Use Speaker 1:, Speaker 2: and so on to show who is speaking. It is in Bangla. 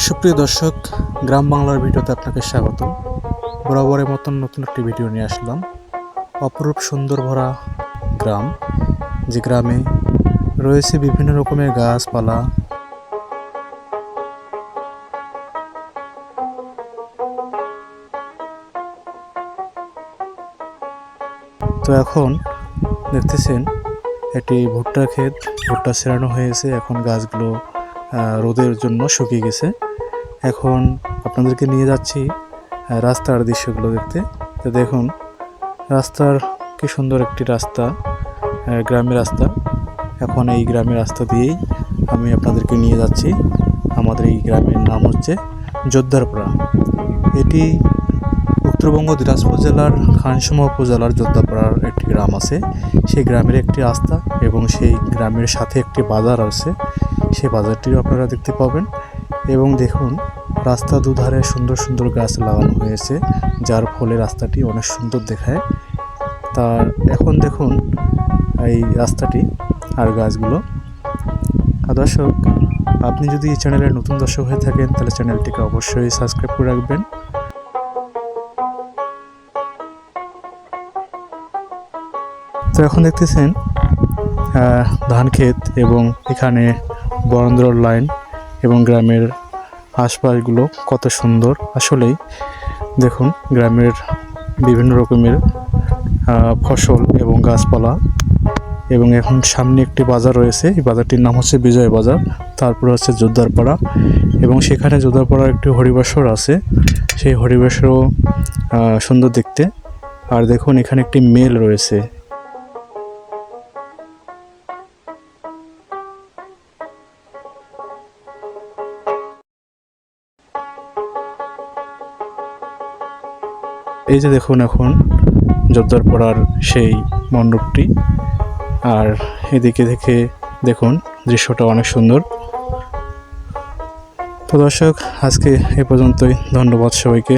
Speaker 1: সুপ্রিয় দর্শক, গ্রাম বাংলার ভিডিওতে আপনাকে স্বাগত। বরাবরের মতন নতুন একটি ভিডিও নিয়ে আসলাম। অপরূপ সুন্দর ভরা গ্রাম, যে গ্রামে রয়েছে বিভিন্ন রকমের গাছপালা। তো এখন দেখতেছেন এটি ভুট্টা ক্ষেত, ভুট্টা ছেড়ানো হয়েছে। এখন গাছগুলো রোদের জন্য শুকিয়ে গেছে। এখন আপনাদেরকে নিয়ে যাচ্ছি রাস্তার দৃশ্যগুলো দেখতে। তো দেখুন, রাস্তার কি সুন্দর একটি রাস্তা গ্রামের রাস্তা। এখন এই গ্রামের রাস্তা দিয়েই আমি আপনাদেরকে নিয়ে যাচ্ছি। আমাদের এই গ্রামের নাম হচ্ছে যোদ্ধারপাড়া এটি উত্তরবঙ্গ দিনাজপুর জেলার খানসমা উপজেলার যোদ্ধাপাড়ার একটি গ্রাম আছে। সেই গ্রামের একটি রাস্তা এবং সেই গ্রামের সাথে একটি বাজার আছে। সেই বাজারটিও আপনারা দেখতে পাবেন। এবং দেখুন, রাস্তা দুধারে সুন্দর সুন্দর গাছ লাগানো হয়েছে, যার ফলে রাস্তাটি অনেক সুন্দর দেখায়। তার এখন দেখুন, এই রাস্তাটি আর গাছগুলো। দর্শক, আপনি যদি এই চ্যানেলের নতুন দর্শক হয়ে থাকেন, তাহলে চ্যানেলটিকে অবশ্যই সাবস্ক্রাইব করে রাখবেন। তো এখন দেখতেছেন ধান ক্ষেত এবং এখানে বরেন্দ্র লাইন এবং গ্রামের আশপাশগুলো কত সুন্দর। আসলেই দেখুন, গ্রামের বিভিন্ন রকমের ফসল এবং গাছপালা এবং এখন সামনে একটি বাজার রয়েছে। এই বাজারটির নাম হচ্ছে বিজয় বাজার, তারপরে হচ্ছে জোদ্দারপাড়া এবং সেখানে জোদ্দারপাড়ার একটি হরিবাসর আছে। সেই হরিবাসরও সুন্দর দেখতে। আর দেখুন, এখানে একটি মেল রয়েছে। এই যে দেখুন এখন জোরদার পড়ার সেই মণ্ডপটি, আর এদিকে দেখে দেখুন দৃশ্যটা অনেক সুন্দর। তো দর্শক, আজকে এ পর্যন্তই। ধন্যবাদ সবাইকে।